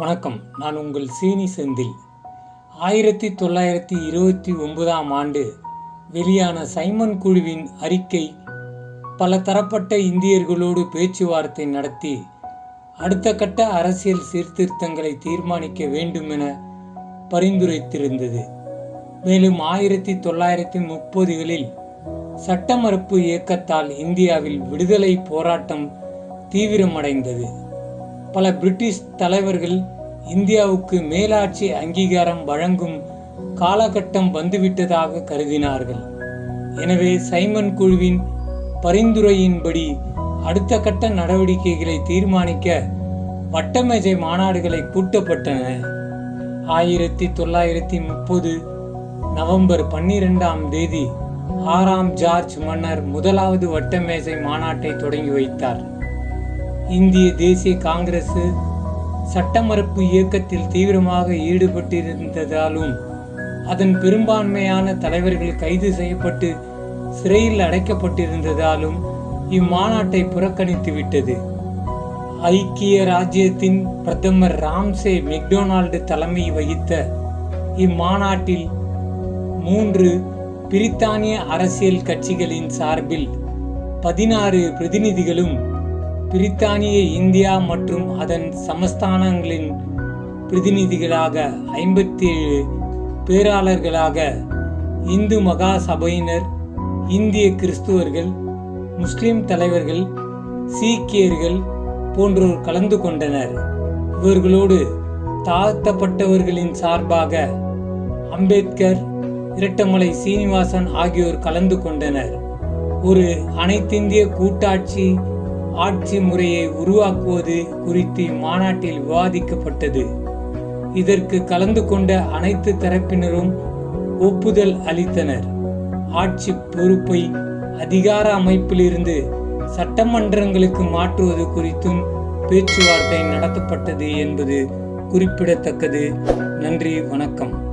வணக்கம். நான் உங்கள் சீனி செந்தில். ஆயிரத்தி தொள்ளாயிரத்தி இருபத்தி ஒன்பதாம் ஆண்டு வெளியான சைமன் குழுவின் அறிக்கை பல தரப்பட்ட இந்தியர்களோடு பேச்சுவார்த்தை நடத்தி அடுத்த கட்ட அரசியல் சீர்திருத்தங்களை தீர்மானிக்க வேண்டும் என பரிந்துரைத்திருந்தது. மேலும் ஆயிரத்தி தொள்ளாயிரத்தி முப்பதுகளில் சட்டமறுப்பு இயக்கத்தால் இந்தியாவில் விடுதலை போராட்டம் தீவிரமடைந்தது. பல பிரிட்டிஷ் தலைவர்கள் இந்தியாவுக்கு மேலாட்சி அங்கீகாரம் வழங்கும் காலகட்டம் வந்துவிட்டதாக கருதினார்கள். எனவே சைமன் குழுவின் பரிந்துரையின்படி அடுத்த கட்ட நடவடிக்கைகளை தீர்மானிக்க வட்டமேஜை மாநாடுகளை கூட்டப்பட்டன. ஆயிரத்தி தொள்ளாயிரத்தி முப்பது நவம்பர் பன்னிரெண்டாம் தேதி ஆறாம் ஜார்ஜ் மன்னர் முதலாவது வட்டமேஜை மாநாட்டை தொடங்கி வைத்தார். இந்திய தேசிய காங்கிரஸ் சட்டமறுப்பு இயக்கத்தில் தீவிரமாக ஈடுபட்டிருந்ததாலும் அதன் பெரும்பான்மையான தலைவர்கள் கைது செய்யப்பட்டு சிறையில் அடைக்கப்பட்டிருந்ததாலும் இம்மாநாட்டை புறக்கணித்துவிட்டது. ஐக்கிய ராஜ்யத்தின் பிரதமர் ராம்சே மெக்டொனால்டு தலைமை வகித்த இம்மாநாட்டில் மூன்று பிரித்தானிய அரசியல் கட்சிகளின் சார்பில் பதினாறு பிரதிநிதிகளும் பிரித்தானிய இந்தியா மற்றும் அதன் சமஸ்தானங்களின் பிரதிநிதிகளாக ஐம்பத்தி ஏழு பேராளர்களாக இந்து மகா சபையினர் இந்திய கிறிஸ்துவர்கள் முஸ்லிம் தலைவர்கள் சீக்கியர்கள் போன்றோர் கலந்து கொண்டனர். இவர்களோடு தாழ்த்தப்பட்டவர்களின் சார்பாக அம்பேத்கர் இரட்டமலை சீனிவாசன் ஆகியோர் கலந்து கொண்டனர். ஒரு அனைத்திந்திய கூட்டாட்சி ஆட்சி முறையை உருவாக்குவது குறித்து மாநாட்டில் விவாதிக்கப்பட்டது. இதற்கு கலந்து கொண்ட அனைத்து தரப்பினரும் ஒப்புதல் அளித்தனர். ஆட்சி பொறுப்பை அதிகார அமைப்பிலிருந்து சட்டமன்றங்களுக்கு மாற்றுவது குறித்தும் பேச்சுவார்த்தை நடத்தப்பட்டது என்பது குறிப்பிடத்தக்கது. நன்றி வணக்கம்.